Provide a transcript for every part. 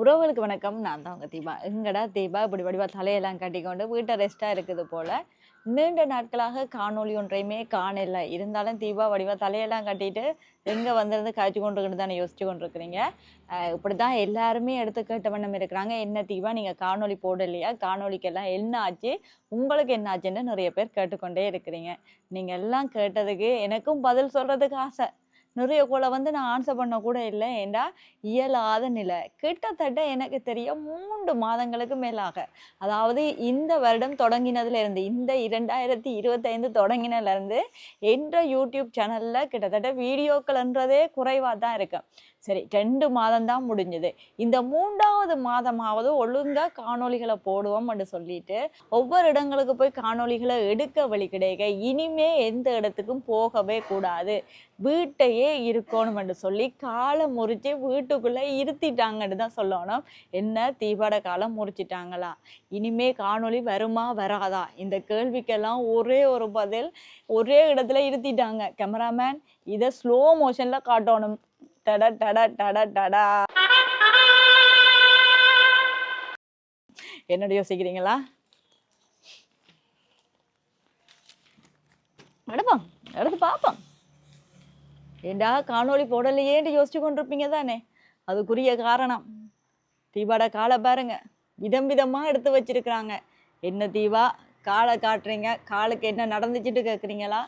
உறவுகளுக்கு வணக்கம். நான் தான் உங்கள் தீபா. எங்கடா தீபா? இப்படி வடிவா தலையெல்லாம் கட்டிக்கொண்டு வீட்டை ரெஸ்ட்டாக இருக்குது போல். நீண்ட நாட்களாக காணொலி ஒன்றையுமே காணல. இருந்தாலும் தீபா வடிவா தலையெல்லாம் கட்டிட்டு எங்கே வந்திருந்து காய்ச்சி கொண்டு தானே யோசிச்சு கொண்டு இருக்கிறீங்க இப்படி தான் எல்லாருமே எடுத்து கேட்ட வண்ணம் இருக்கிறாங்க. என்ன தீபா நீங்கள் காணொலி போடலையா? காணொலிக்கெல்லாம் என்ன ஆச்சு உங்களுக்கு என்ன ஆச்சுன்னு நிறைய பேர் கேட்டுக்கொண்டே இருக்கிறீங்க. நீங்கள் எல்லாம் கேட்டதுக்கு எனக்கும் பதில் சொல்கிறதுக்கு ஆசை. நிறைய கோலை வந்து நான் ஆன்சர் பண்ண கூட இல்லை. ஏண்டா? இயலாத நிலை. கிட்டத்தட்ட எனக்கு தெரிய மூன்று மாதங்களுக்கு மேலாக. அதாவது இந்த வருடம் தொடங்கினதுலேருந்து இந்த இரண்டாயிரத்தி இருபத்தைந்து தொடங்கினதுலேருந்து என்ற யூடியூப் சேனலில் கிட்டத்தட்ட வீடியோக்கள்ன்றதே குறைவாக தான் இருக்குது சரி ரெண்டு மாதம் தான் முடிஞ்சது. இந்த மூன்றாவது மாதமாவது ஒழுங்காக காணொளிகளை போடுவோம் என்று சொல்லிட்டு ஒவ்வொரு இடங்களுக்கு போய் காணொளிகளை எடுக்க வழி கிடைக்க இனிமே எந்த இடத்துக்கும் போகவே கூடாது. வீட்டையே இருக்கணும் என்று சொல்லி காலம் முறிச்சு வீட்டுக்குள்ளே இருத்திட்டாங்கன்னு தான் சொல்லணும். என்ன தீபாட காலம் முறிச்சிட்டாங்களா? இனிமே காணொலி வருமா வராதா? இந்த கேள்விக்கெல்லாம் ஒரே ஒரு பதில் ஒரே இடத்துல இருத்திட்டாங்க. கேமராமேன் இதை ஸ்லோ மோஷனில் காட்டணும். டட டட டட டடா. என்னோட யோசிக்கிறீங்களா? எடுப்போம் எடுத்து பார்ப்போம். ஏண்டா காணொளி போடலையேன்னு யோசிச்சு கொண்டிருப்பீங்க தானே? அதுக்குரிய காரணம். தீபாட காலை பாருங்க. விதம் விதமாக எடுத்து வச்சிருக்கிறாங்க. என்ன தீபா காலை காட்டுறீங்க? காலுக்கு என்ன நடந்துச்சுட்டு கேட்குறீங்களா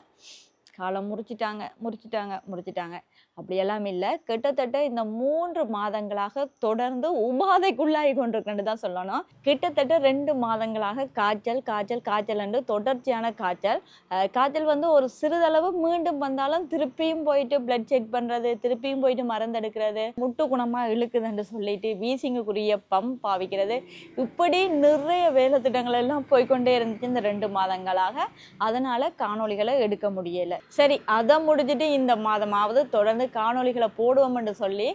காலை முறிச்சிட்டாங்க முறிச்சிட்டாங்க முறிச்சிட்டாங்க. அப்படியெல்லாம் இல்லை. கிட்டத்தட்ட இந்த மூன்று மாதங்களாக தொடர்ந்து உபாதைக்குள்ளாகி கொண்டிருக்கேன்னு தான் சொல்லணும். கிட்டத்தட்ட ரெண்டு மாதங்களாக காய்ச்சல் காய்ச்சல் காய்ச்சல் என்று தொடர்ச்சியான காய்ச்சல். காய்ச்சல் வந்து ஒரு சிறிதளவு மீண்டும் வந்தாலும் திருப்பியும் போயிட்டு பிளட் செக் பண்ணுறது திருப்பியும் போயிட்டு மருந்தெடுக்கிறது முட்டு குணமாக இழுக்குதுன்னு சொல்லிட்டு வீசிங்குக்குரிய பம்ப் பாவிக்கிறது. இப்படி நிறைய வேலை திட்டங்கள் எல்லாம் போய்க்கொண்டே இருந்துச்சு இந்த ரெண்டு மாதங்களாக. அதனால காணொளிகளை எடுக்க முடியலை. சரி அதை முடிஞ்சிட்டு இந்த மாதமாவது தொடர்ந்து காணொளிகளை போடுவோம் என்று சொல்லி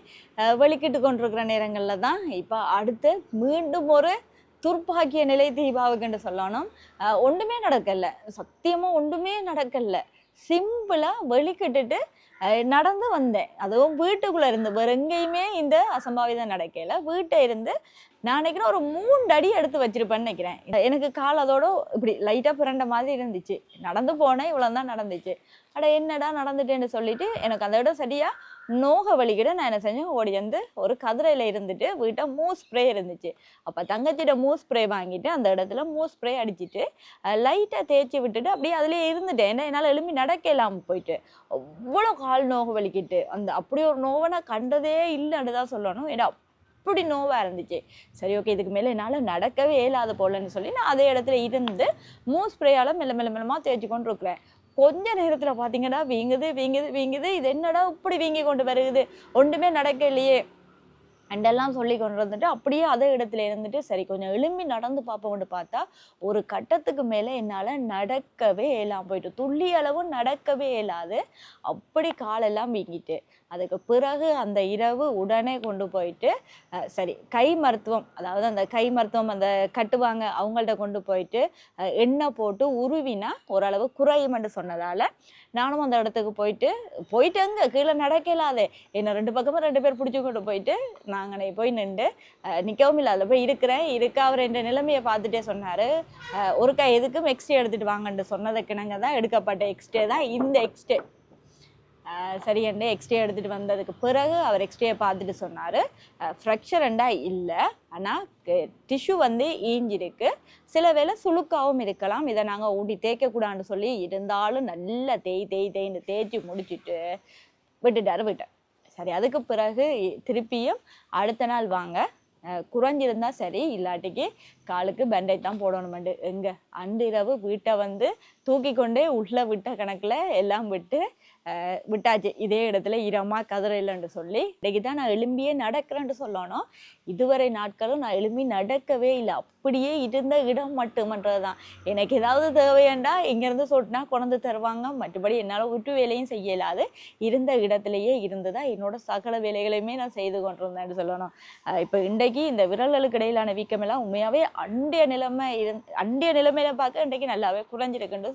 வெளிக்கிட்டு கொண்டிருக்கிற நேரங்களில் தான் இப்போ அடுத்து மீண்டும் ஒரு துர்ப்பாக்கிய நிலை தீபாவுக்குன்னு சொல்லணும். ஒன்றுமே நடக்கல. சத்தியமாக ஒன்றுமே நடக்கல. சிம்பிளாக வெளிக்கிட்டுட்டு நடந்து வந்தேன். அதுவும் வீட்டுக்குள்ளே இருந்து வேறு எங்கேயுமே இந்த அசம்பாவிதம் நடக்கல. வீட்டை இருந்து நான் நினைக்கிறேன் ஒரு மூணு அடி எடுத்து வச்சிருப்பேன்னு நினைக்கிறேன். எனக்கு கால் அதோட இப்படி லைட்டாக பிறண்ட மாதிரி இருந்துச்சு. நடந்து போனேன் இவ்வளோ தான் நடந்துச்சு. அட என்னடா நடந்துட்டேன்னு சொல்லிட்டு எனக்கு அந்த இடம் சரியா நோக வலிக்கிட நான் என்ன செஞ்சேன்? ஓடி வந்து ஒரு கதிரையில் இருந்துட்டு வீட்டை மூஸ் ஸ்ப்ரே இருந்துச்சு. அப்போ தங்கச்சிட்ட மூஸ் ஸ்ப்ரே வாங்கிட்டு அந்த இடத்துல மூஸ் ஸ்ப்ரே அடிச்சிட்டு லைட்டாக தேய்ச்சி விட்டுட்டு அப்படியே அதிலே இருந்துட்டேன். ஏன்னா என்னால் எழும்பி நடக்க இல்லாமல் போயிட்டு. அவ்வளோ கால் நோக வலிக்கிட்டு. அந்த அப்படி ஒரு நோவை நான் கண்டதே இல்லைன்னு தான் சொல்லணும். ஏன்னா அப்படி நோவாக இருந்துச்சு. சரி ஓகே இதுக்கு மேலே என்னால் நடக்கவே இயலாது போலன்னு சொல்லி நான் அதே இடத்துல இருந்து மூஸ் ஸ்ப்ரேயால் மெல்ல மெல்ல மெல்லமாக தேய்ச்சி கொண்டு இருக்கிறேன். கொஞ்ச நேரத்தில் பார்த்தீங்கன்னா வீங்குது வீங்குது வீங்குது. இது என்னடா இப்படி வீங்கி கொண்டு வருகுது? ஒன்றுமே நடக்க இல்லையே அண்டெல்லாம் சொல்லி கொண்டு வந்துட்டு அப்படியே அதே இடத்துல இருந்துட்டு சரி கொஞ்சம் எழும்பி நடந்து பார்ப்போம்னு பார்த்தா ஒரு கட்டத்துக்கு மேலே என்னால் நடக்கவே இயலாம் போயிட்டு துள்ளி அளவும் நடக்கவே இயலாது. அப்படி காலெல்லாம் வீங்கிட்டு அதுக்கு பிறகு அந்த இரவு உடனே கொண்டு போயிட்டு சரி கை மருத்துவம் அதாவது அந்த கை மருத்துவம் அந்த கட்டுவாங்க அவங்கள்ட்ட கொண்டு போயிட்டு எண்ணெய் போட்டு உருவினா ஓரளவு குறையும்னு சொன்னதால் நானும் அந்த இடத்துக்கு போயிட்டு போயிட்டு அங்கே கீழே நடக்கலாதே. என்னை ரெண்டு பக்கமும் ரெண்டு பேர் பிடிச்சி கொண்டு போயிட்டு நாங்கள் போய் நின்று நிற்கவும் இல்லை. அதில் போய் இருக்கிறேன். இருக்க அவர் என்ற நிலைமையை பார்த்துட்டே சொன்னார். ஒருக்கா எதுக்கும் எக்ஸ்டே எடுத்துகிட்டு வாங்கன்ட்டு சொன்னதுக்கு நாங்கள் தான் எடுக்கப்பட்ட எக்ஸ்டே தான். இந்த எக்ஸ்டே சரி என்ன எக்ஸ்ரே எடுத்துகிட்டு வந்ததுக்கு பிறகு அவர் எக்ஸ்டே பார்த்துட்டு சொன்னார். ஃப்ராக்சர் ரெண்டாக இல்லை. ஆனால் டிஷ்யூ வந்து ஈஞ்சிருக்கு. சில வேளை சுழுக்காகவும் இருக்கலாம். இதை நாங்கள் ஊட்டி தேய்க்கக்கூடாதுன்னு சொல்லி இருந்தாலும் நல்லா தேய் தேய் தேய்ன்னு தேய்ச்சி முடிச்சுட்டு விட்டுட்டார் விட்டேன் சரி அதுக்கு பிறகு திருப்பியும் அடுத்த நாள் வாங்க. குறைஞ்சிருந்தா சரி இல்லாட்டிக்கு காலுக்கு பேண்டேஜ் தான் போடணுமெண்டு. எங்க அன்றிரவு வீட்டை வந்து தூக்கி கொண்டே உள்ளே விட்ட கணக்கில் எல்லாம் விட்டு விட்டாச்சு. இதே இடத்துல ஈரமாக கதிரையிலன்னு சொல்லி இன்னைக்கு தான் நான் எலும்பியே நடக்கிறேன்னு சொல்லணும். இதுவரை நாட்களும் நான் எலும்பி நடக்கவே இல்லை. அப்படியே இருந்த இடம் மட்டுமன்றது தான் எனக்கு ஏதாவது தேவையாண்டா இங்கேருந்து சொட்டினா கொண்டு தருவாங்க. மற்றபடி என்னால் விட்டு வேலையும் செய்ய இயலாது. இருந்த இடத்துலையே இருந்ததா என்னோட சகல வேலைகளையுமே நான் செய்து கொண்டிருந்தேன்னு சொல்லணும். இப்போ இன்றைக்கு இந்த விரல்களுக்கு இடையிலான வீக்கமெல்லாம் உண்மையாகவே அண்டிய நிலைமை இருந் அண்டிய நிலைமையில பார்க்க இன்றைக்கு நல்லாவே குறைஞ்சிருக்குன்னு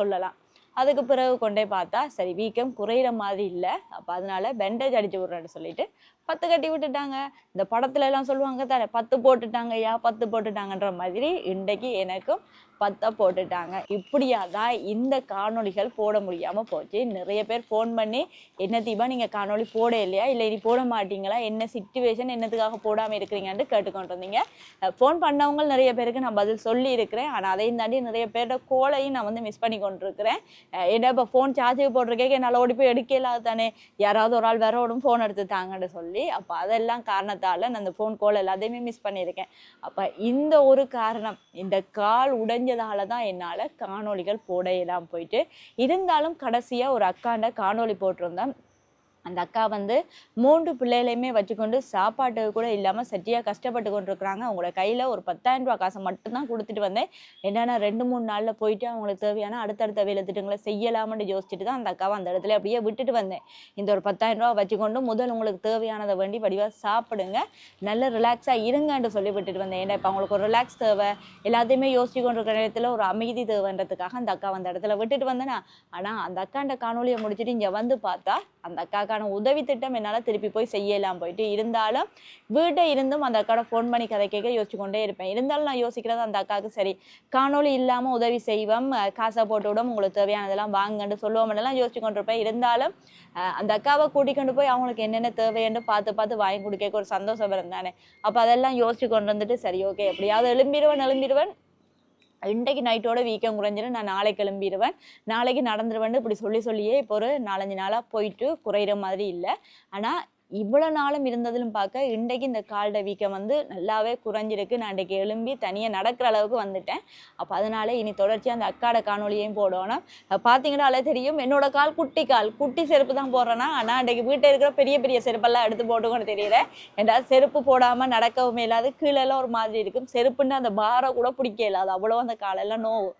சொல்லலாம். அதுக்கு பிறகு கொண்டே பார்த்தா சரி வீக்கம் குறையிற மாதிரி இல்லை. அப்போ அதனால பெண்டேஜ் அடிச்சு விட்றேன்னு சொல்லிட்டு பத்து கட்டி விட்டுட்டாங்க. இந்த படத்துல எல்லாம் சொல்லுவாங்க தானே பத்து போட்டுட்டாங்க ஐயா பத்து போட்டுட்டாங்கன்ற மாதிரி இன்றைக்கு எனக்கும் பத்தை போட்டுட்டாங்க. இப்படியா தான் இந்த காணொளிகள் போட முடியாமல் போச்சு. நிறைய பேர் ஃபோன் பண்ணி என்ன தீபா நீங்கள் காணொளி போட இல்லையா இல்லை இனி போட மாட்டீங்களா? என்ன சுச்சுவேஷன் என்னத்துக்காக போடாமல் இருக்கிறீங்கன்ட்டு கேட்டுக்கொண்டு இருந்தீங்க ஃபோன் பண்ணவங்க நிறைய பேருக்கு நான் பதில் சொல்லி இருக்கிறேன் ஆனால் அதையும் தாண்டி நிறைய பேரோட கோலையும் நான் வந்து மிஸ் பண்ணி கொண்டிருக்கிறேன். என்ன ஏன்னா இப்போ ஃபோன் சார்ஜுக்கு போட்டிருக்கேன் என்னால் ஓடி போய் எடுக்க இல்லாத தானே யாராவது ஒரு ஆள் வேற ஓடும் ஃபோன் எடுத்து தாங்கன்னு சொல்லி அப்போ அதெல்லாம் காரணத்தால் நான் அந்த ஃபோன் கால் எல்லாத்தையுமே மிஸ் பண்ணியிருக்கேன். அப்போ இந்த ஒரு காரணம் இந்த கால் உடைஞ்சதால தான் என்னால் காணொளிகள் போட இல்லாமல் போயிட்டு இருந்தாலும் கடைசியாக ஒரு அக்காண்ட காணொலி போட்டிருந்தேன். அந்த அக்கா வந்து மூன்று பிள்ளைகளையுமே வச்சுக்கொண்டு சாப்பாட்டுக்கு கூட இல்லாமல் சட்டியாக கஷ்டப்பட்டு கொண்டு இருக்கிறாங்க அவங்களோட கையில் ஒரு பத்தாயிரம் ரூபா காசை மட்டும்தான் கொடுத்துட்டு வந்தேன். என்னென்னா ரெண்டு மூணு நாளில் போயிட்டு அவங்களுக்கு தேவையான அடுத்தடுத்த வேலை திட்டங்களை செய்யலாம்னு யோசிச்சுட்டு தான் அந்த அக்காவை அந்த இடத்துல அப்படியே விட்டுட்டு வந்தேன். இந்த ஒரு பத்தாயிரம் ரூபா வச்சுக்கொண்டு முதல் உங்களுக்கு தேவையானதை வேண்டி வடிவாக சாப்பிடுங்க. நல்ல ரிலாக்ஸாக இருங்கன்னு சொல்லி விட்டுட்டு வந்தேன். ஏன்னா இப்போ அவங்களுக்கு ஒரு ரிலாக்ஸ் தேவை. எல்லாத்தையுமே யோசிச்சு கொண்டு இருக்கிற நேரத்தில் ஒரு அமைதி தேவைன்றதுக்காக அந்த அக்கா அந்த இடத்துல விட்டுட்டு வந்தேனா. ஆனால் அந்த அக்காண்ட காணொலியை முடிச்சுட்டு இங்கே வந்து பார்த்தா அந்த அக்காக்கான உதவி திட்டம் என்னால் திருப்பி போய் செய்யலாம் போயிட்டு. இருந்தாலும் வீட்டை இருந்தும் அந்த அக்காவோட ஃபோன் பண்ணி கதை கேட்க யோசிச்சு கொண்டே இருப்பேன். இருந்தாலும் நான் யோசிக்கிறது அந்த அக்காவுக்கு சரி. காணொளி இல்லாமல் உதவி செய்வோம் காசை போட்டு விடும் உங்களுக்கு தேவையானதெல்லாம் வாங்கன்னு சொல்லுவோம் எல்லாம் யோசிச்சு கொண்டிருப்பேன். இருந்தாலும் அந்த அக்காவை கூட்டிக்கொண்டு போய் அவங்களுக்கு என்னென்ன தேவைன்னு பார்த்து பார்த்து வாங்கி கொடுக்க ஒரு சந்தோஷம் இருந்தானே. அப்போ அதெல்லாம் யோசிச்சு கொண்டு வந்துட்டு சரி ஓகே எப்படியாவது எழும்பிடுவேன் எழும்பிடுவேன். இன்றைக்கு நைட்டோட வீக்கம் குறைஞ்சிடும் நான் நாளைக்கு கிளம்பிடுவேன் நாளைக்கு நடந்துருவேன்னு இப்படி சொல்லி சொல்லியே இப்போ ஒரு நாலஞ்சு நாளாக போயிட்டு குறையிற மாதிரி இல்லை. ஆனால் இவ்வளோ நாளும் இருந்ததிலும் பார்க்க இன்றைக்கு இந்த கால்ட வீக்கம் வந்து நல்லாவே குறைஞ்சிருக்கு. நான் இன்றைக்கு எழும்பி தனியாக நடக்கிற அளவுக்கு வந்துட்டேன். அப்போ அதனால இனி தொடர்ச்சியாக அந்த அக்காட காணொலியையும் போடணும். அஹ் பார்த்தீங்கன்னாலே தெரியும். என்னோட கால் குட்டி கால். குட்டி செருப்பு தான் போடுறேன்னா ஆனால் இன்றைக்கு வீட்டில் இருக்கிற பெரிய பெரிய செருப்பெல்லாம் எடுத்து போட்டுக்கோன்னு தெரியல. ஏன்னா செருப்பு போடாமல் நடக்கவும் இல்லாது கீழெல்லாம் ஒரு மாதிரி இருக்கும். செருப்புன்னு அந்த பாரை கூட பிடிக்க இல்லாது அவ்வளோ அந்த காலெல்லாம் நோவு.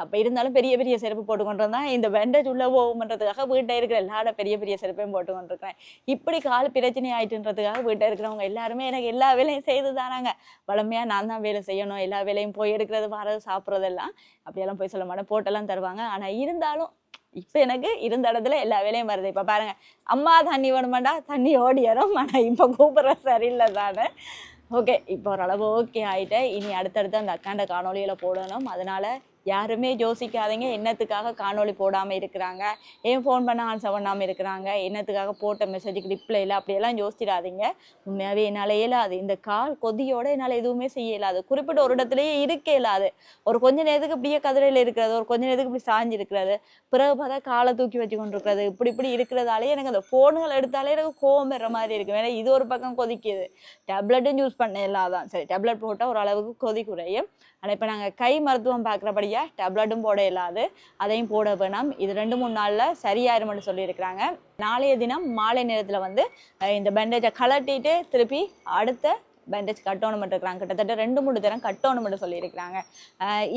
அப்போ இருந்தாலும் பெரிய பெரிய செருப்பு போட்டுக்கொண்டிருந்தேன் இந்த பேண்டேஜ் உள்ளே போகும்ன்றதுக்காக வீட்டில் இருக்கிற எல்லாரோட பெரிய பெரிய செருப்பையும் போட்டுக்கொண்டிருக்கிறேன். இப்படி கால் பிரச்சனை ஆயிட்டுன்றதுக்காக வீட்டில் இருக்கிறவங்க எல்லாருமே எனக்கு எல்லா வேலையும் செய்து தானாங்க. வளமையாக நான் தான் வேலை செய்யணும் எல்லா வேலையும் போய் எடுக்கிறது வரது சாப்பிட்றதெல்லாம். அப்படியெல்லாம் போய் சொல்ல மாட்டேன் போட்டெல்லாம் தருவாங்க. ஆனால் இருந்தாலும் இப்போ எனக்கு இருந்த இடத்துல எல்லா வேலையும் வருது. இப்போ பாருங்க அம்மா தண்ணி வேணுமாண்டா? தண்ணி ஓடிடும் ஆனால் இப்போ கூப்பிட்ற சரியில்லை தானே. ஓகே இப்போ ஓரளவு ஓகே ஆயிட்டேன். இனி அடுத்தடுத்து அந்த அக்காண்ட காணொலியில் போடணும். அதனால் யாருமே யோசிக்காதீங்க. என்னத்துக்காக காணொளி போடாமல் இருக்கிறாங்க? ஏன் ஃபோன் பண்ண ஆன்சர் பண்ணாமல் இருக்கிறாங்க? என்னத்துக்காக போட்ட மெசேஜுக்கு ரிப்ளை இல்லை அப்படியெல்லாம் யோசிச்சிடாதீங்க. உண்மையாகவே என்னால் இயலாது. இந்த கால் கொதியோட என்னால் எதுவுமே செய்ய இயலாது. குறிப்பிட்ட ஒரு இடத்துலயே இருக்க இயலாது. ஒரு கொஞ்ச நேரத்துக்கு இப்படியே கதிரையில் இருக்கிறது ஒரு கொஞ்ச நேரத்துக்கு இப்படி சாஞ்சு இருக்கிறது பிறகு பார்த்தா காலை தூக்கி வச்சு கொண்டு இருக்கிறது இப்படி இப்படி இருக்கிறதாலே எனக்கு அந்த ஃபோனுகள் எடுத்தாலே எனக்கு கோவம் வர்ற மாதிரி இருக்கும். ஏன்னா இது ஒரு பக்கம் கொதிக்குது. டேப்லெட்டும் யூஸ் பண்ண இல்லாதான் சரி டேப்லெட் போட்டால் ஓரளவுக்கு கொதி குறையும். ஆனால் இப்போ நாங்கள் கை மருத்துவம் பார்க்குறபடியாக டேப்லெட்டும் போட இல்லாது அதையும் போட வேணாம். இது ரெண்டு மூணு நாளில் சரியாயிரும்னு சொல்லியிருக்கிறாங்க. நாளைய தினம் மாலை நேரத்தில் வந்து இந்த பேண்டேஜை கலட்டிட்டு திருப்பி அடுத்த பேண்டேஜ் கட்டணும் இருக்கிறாங்க. கிட்டத்தட்ட ரெண்டு மூணு தரம் கட்டணும் சொல்லியிருக்கிறாங்க.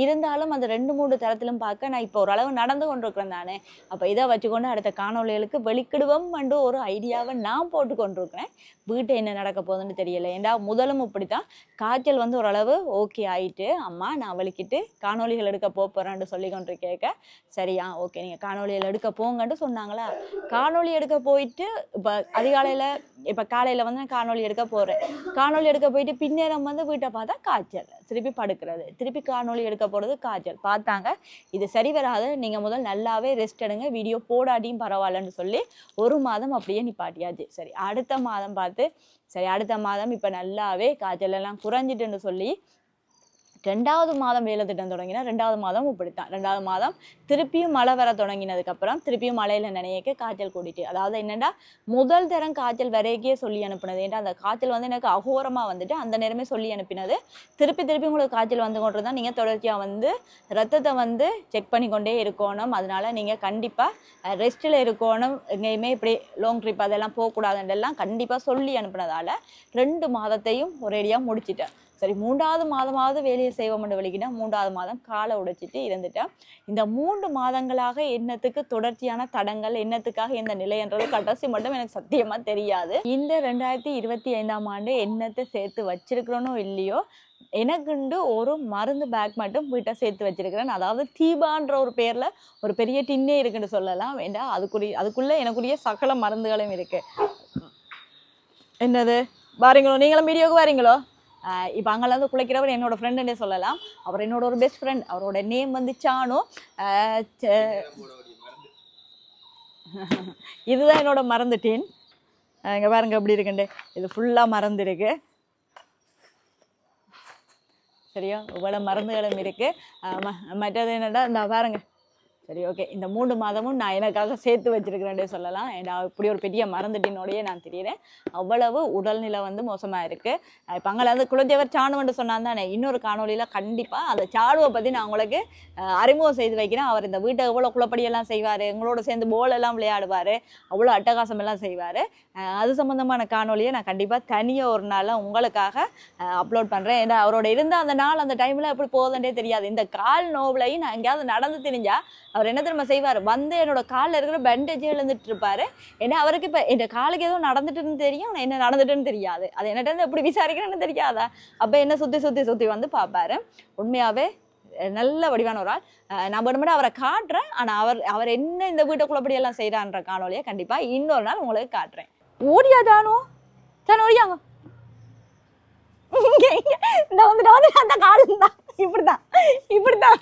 இருந்தாலும் அந்த ரெண்டு மூணு தரத்திலும் பார்க்க நான் இப்போ ஓரளவு நடந்து கொண்டிருக்கிறேன் தானே. அப்போ இதை வச்சுக்கொண்டு அடுத்த காணொளிகளுக்கு வெளிக்கிடுவோம் என்று ஒரு ஐடியாவை நான் போட்டு கொண்டிருக்கிறேன் வீட்டை என்ன நடக்க போகுதுன்னு தெரியல. ஏண்டா முதலும் இப்படித்தான். காய்ச்சல் வந்து ஓரளவு ஓகே ஆயிட்டு அம்மா நான் வலிக்கிட்டு காணொலிகள் எடுக்க போகிறேன்னு சொல்லி கொண்டு கேட்க சரியா ஓகே நீங்கள் காணொலிகள் எடுக்க போங்கன்ட்டு சொன்னாங்களா? காணொளி எடுக்க போயிட்டு இப்போ அதிகாலையில் இப்போ காலையில் வந்து நான் காணொளி எடுக்க போகிறேன் காணொளி எடுக்க போயிட்டு பின்னேரம் வந்து வீட்டை பார்த்தா காய்ச்சல். திருப்பி படுக்கிறது. திருப்பி காணொலி எடுக்க போகிறது காய்ச்சல். பார்த்தாங்க இது சரி வராது. நீங்கள் முதல் நல்லாவே ரெஸ்ட் எடுங்க. வீடியோ போடாட்டியும் பரவாயில்லன்னு சொல்லி ஒரு மாதம் அப்படியே நிப்பாட்டியாச்சு. சரி அடுத்த மாதம் பார்த்து சரி அடுத்த மாதம் இப்போ நல்லாவே காய்ச்சல் எல்லாம் குறைஞ்சிட்டுன்னு சொல்லி ரெண்டாவது மாதம் வேலை திட்டம் தொடங்கினா ரெண்டாவது மாதம் இப்படித்தான். ரெண்டாவது மாதம் திருப்பியும் மழை வர தொடங்கினதுக்கப்புறம் திருப்பியும் மழையில் நினைக்க காய்ச்சல் கூட்டிட்டு. அதாவது என்னென்னா முதல் தரம் காய்ச்சல் வரைக்கே சொல்லி அனுப்புனது. ஏன்டா அந்த காய்ச்சல் வந்து எனக்கு அகோரமாக வந்துட்டு அந்த நேரமே சொல்லி அனுப்பினது. திருப்பி திருப்பி உங்களுக்கு காய்ச்சல் வந்து கொண்டு தான் நீங்கள் தொடர்ச்சியாக வந்து ரத்தத்தை வந்து செக் பண்ணி கொண்டே இருக்கணும். அதனால நீங்கள் கண்டிப்பாக ரெஸ்ட்டில் இருக்கணும். எங்கேயுமே இப்படி லாங் ட்ரிப் அதெல்லாம் போகக்கூடாதுன்றெல்லாம் கண்டிப்பாக சொல்லி அனுப்பினதால ரெண்டு மாதத்தையும் ஒரேடியாக முடிச்சிட்டேன். சரி மூன்றாவது மாதமாவது வேலையை செய்வோம்னு வெளிக்கிட்டா மூன்றாவது மாதம் காலை உடைச்சிட்டு இருந்துட்டேன் இந்த மூன்று மாதங்களாக என்னத்துக்கு தொடர்ச்சியான தடங்கள் என்னத்துக்காக இந்த நிலைன்றது கடைசி மட்டும் எனக்கு சத்தியமா தெரியாது. இந்த ரெண்டாயிரத்தி இருபத்தி ஐந்தாம் ஆண்டு என்னத்தை சேர்த்து வச்சிருக்கிறோனோ இல்லையோ எனக்குண்டு ஒரு மருந்து பேக் மட்டும் வீட்டை சேர்த்து வச்சிருக்கிறேன். அதாவது தீபான்ற ஒரு பேர்ல ஒரு பெரிய டின்னே இருக்குன்னு சொல்லலாம். வேண்டாம் அதுக்குரிய அதுக்குள்ள எனக்குரிய சகல மருந்துகளும் இருக்கு. என்னது? வாரீங்களோ? நீங்களும் வீடியோக்கு வாரீங்களோ? இப்போ அங்கேருந்து குளிக்கிறவர் என்னோட ஃப்ரெண்டுன்னே சொல்லலாம். அவர் என்னோட ஒரு பெஸ்ட் ஃப்ரெண்ட் அவரோட நேம் வந்து சானு இதுதான் என்னோட மறந்துட்டேன். இங்கே பாருங்க எப்படி இருக்குண்டு. இது ஃபுல்லாக மறந்துருக்கு. சரியா? இவ்வளோ மருந்துகளும் இருக்குது மற்றது என்னடா இந்த பாருங்க. சரி ஓகே இந்த மூன்று மாதமும் நான் எனக்காக சேர்த்து வச்சிருக்கிறேன்டே சொல்லலாம். ஏன்னா இப்படி ஒரு பெரிய மறந்துட்டினோடையே நான் தெரியுறேன். அவ்வளவு உடல்நிலை வந்து மோசமாக இருக்குது இப்போ அங்கே வந்து குலதேவர் சாணுவன்னு சொன்னான் தானே இன்னொரு காணொலியில் கண்டிப்பாக அந்த சாணுவை பற்றி நான் உங்களுக்கு அறிமுகம் செய்து வைக்கிறேன். அவர் இந்த வீட்டை எவ்வளோ குளப்படியெல்லாம் செய்வார் எங்களோட சேர்ந்து போலெல்லாம் எல்லாம் விளையாடுவார் அவ்வளோ அட்டகாசம் எல்லாம் செய்வார். அது சம்மந்தமான காணொலியை நான் கண்டிப்பாக தனியாக ஒரு நாளாக உங்களுக்காக அப்லோட் பண்ணுறேன் ஏன்னா அவரோட இருந்த அந்த நாள் அந்த டைமில் எப்படி போகுதுன்றே தெரியாது. இந்த கால் நோவிலையும் நான் எங்கேயாவது நடந்து தெரிஞ்சால் அவர் என்ன தெரியுமா செய்வார்? வந்து என்னோட காலில் இருக்கிற பேண்டேஜே எழுந்துட்டு இருப்பாரு. ஏன்னா அவருக்கு இப்போ என் காலுக்கு ஏதோ நடந்துட்டுன்னு தெரியும் ஆனால் என்ன நடந்துட்டுன்னு தெரியாது. அது என்னட்டு எப்படி விசாரிக்கிறேன்னு தெரியாதா? அப்போ என்ன சுற்றி சுற்றி சுற்றி வந்து பார்ப்பாரு. உண்மையாகவே நல்ல வடிவான ஒரு ஆள். அஹ், நான் மட்டும் அவரை காட்டுறேன். ஆனால் அவர் அவர் என்ன இந்த வீட்டுக்குள்ளப்படி எல்லாம் செய்கிறான்ற காணொலியை கண்டிப்பாக இன்னொரு நாள் உங்களுக்கு காட்டுறேன். ஓடியா தானோ தானே ஓடியாங்க. இங்கே இந்த வந்து நான் வந்து அந்த காலம் தான். இப்படிதான் இப்படிதான்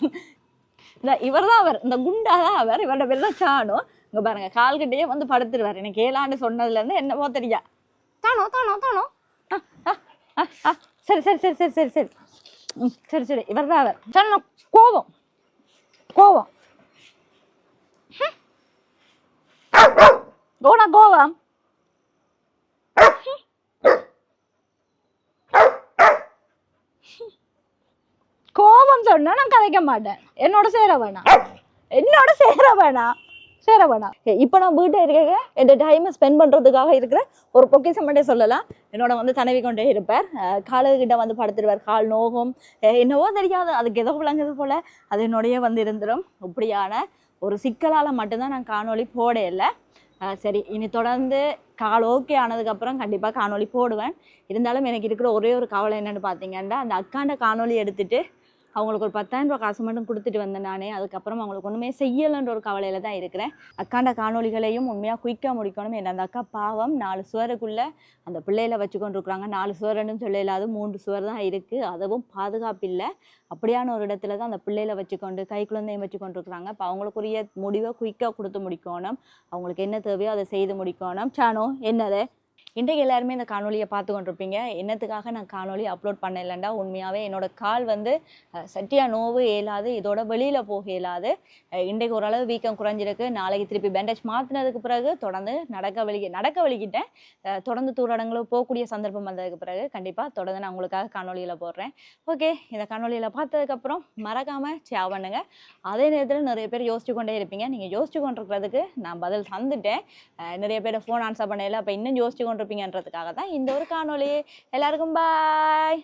இந்த இவர் தான் அவர் இந்த குண்டா தான் அவர் இவரோட வெள்ளச்சானும் தான் இங்க பாருங்க கால்கிட்டயே வந்து படுத்துருவார். எனக்கு ஏழாண்டு சொன்னதுல இருந்து தெரியா. தானோ தானோ தானோ. ஆ, ஆ, ஆ, ஆ. சரி சரி சரி சரி சரி சரி. ம், சரி சரி. இவர் தான் அவர். சாணு கோவம் கோவம் கோணா கோவம் கோபம் சொன்னா நான் கதைக்க மாட்டேன். என்னோட சேர வேணாம். என்னோட சேர வேணாம். சேர வேணாம். இப்போ நான் வீட்டை இருக்க என் டைமை ஸ்பெண்ட் பண்ணுறதுக்காக இருக்கிற ஒரு பொக்கிசம் மட்டும் சொல்லலாம். என்னோட வந்து தனவி கொண்டே இருப்பார். அஹ் வந்து படுத்துடுவார் கால் நோகும். என்னவோ தெரியாது. அதுக்கு ஏதோ விளங்குது போல். அது என்னுடைய வந்து இருந்துடும் இப்படியான ஒரு சிக்கலால் மட்டும்தான் நான் காணொலி போட இல்லை சரி இனி தொடர்ந்து கால் ஓகே ஆனதுக்கப்புறம் கண்டிப்பாக காணொலி போடுவேன். இருந்தாலும் எனக்கு இருக்கிற ஒரே ஒரு கவலை என்னென்னு பார்த்தீங்கன்னா அந்த அக்காண்ட காணொலி எடுத்துகிட்டு அவங்களுக்கு ஒரு பத்தாயிரம் ரூபாய் காசு மட்டும் கொடுத்துட்டு வந்தேன் நானே. அதுக்கப்புறம் அவங்களுக்கு ஒன்றுமே செய்யலைன்ற ஒரு கவலையில் தான் இருக்கிறேன். அக்காண்ட காணொளிகளையும் உண்மையாக குயிக்காக முடிக்கணும் என்ன அந்த அக்கா பாவம் நாலு சுவருக்குள்ளே அந்த பிள்ளையில வச்சு இருக்கிறாங்க நாலு சுவருன்னு சொல்ல இல்லாத மூன்று சுவர் தான் இருக்குது அதுவும் பாதுகாப்பு இல்லை. அப்படியான ஒரு இடத்துல தான் அந்த பிள்ளையில வச்சுக்கொண்டு கை குழந்தையும் வச்சு இருக்கிறாங்க இப்போ அவங்களுக்குரிய முடிவை குயிக்காக கொடுத்து முடிக்கணும். அவங்களுக்கு என்ன தேவையோ அதை செய்து முடிக்கணும். சானோ என்னது? இன்றைக்கு எல்லாருமே இந்த காணொலியை பார்த்து கொண்டிருப்பீங்க. என்னத்துக்காக நான் காணொலி அப்லோட் பண்ண இல்லைண்டா உண்மையாகவே என்னோட கால் வந்து சட்டியாக நோவு இயலாது இதோட வெளியில் போக இயலாது இன்றைக்கு ஓரளவு வீக்கம் குறைஞ்சிருக்கு. நாளைக்கு திருப்பி பேண்டேஜ் மாற்றினதுக்கு பிறகு தொடர்ந்து நடக்க வழி நடக்க வழிகிட்டேன். தொடர்ந்து தூரடங்களும் போகக்கூடிய சந்தர்ப்பம் வந்ததுக்கு பிறகு கண்டிப்பாக தொடர்ந்து நான் உங்களுக்காக காணொலியில் போடுறேன். ஓகே இந்த காணொலியில் பார்த்ததுக்கப்புறம் மறக்காமல் ஷேர் பண்ணுங்க. அதே நேரத்தில் நிறைய பேர் யோசிச்சு கொண்டே இருப்பீங்க. நீங்கள் யோசிச்சு கொண்டிருக்கிறதுக்கு நான் பதில் தந்துட்டேன். நிறைய பேர் ஃபோன் ஆன்சர் பண்ணல அப்போ இன்னும் யோசிச்சு கொண்டிருப்பீங்கன்றதுக்காக தான் இந்த ஒரு காணொளி எல்லாருக்கும் பாய்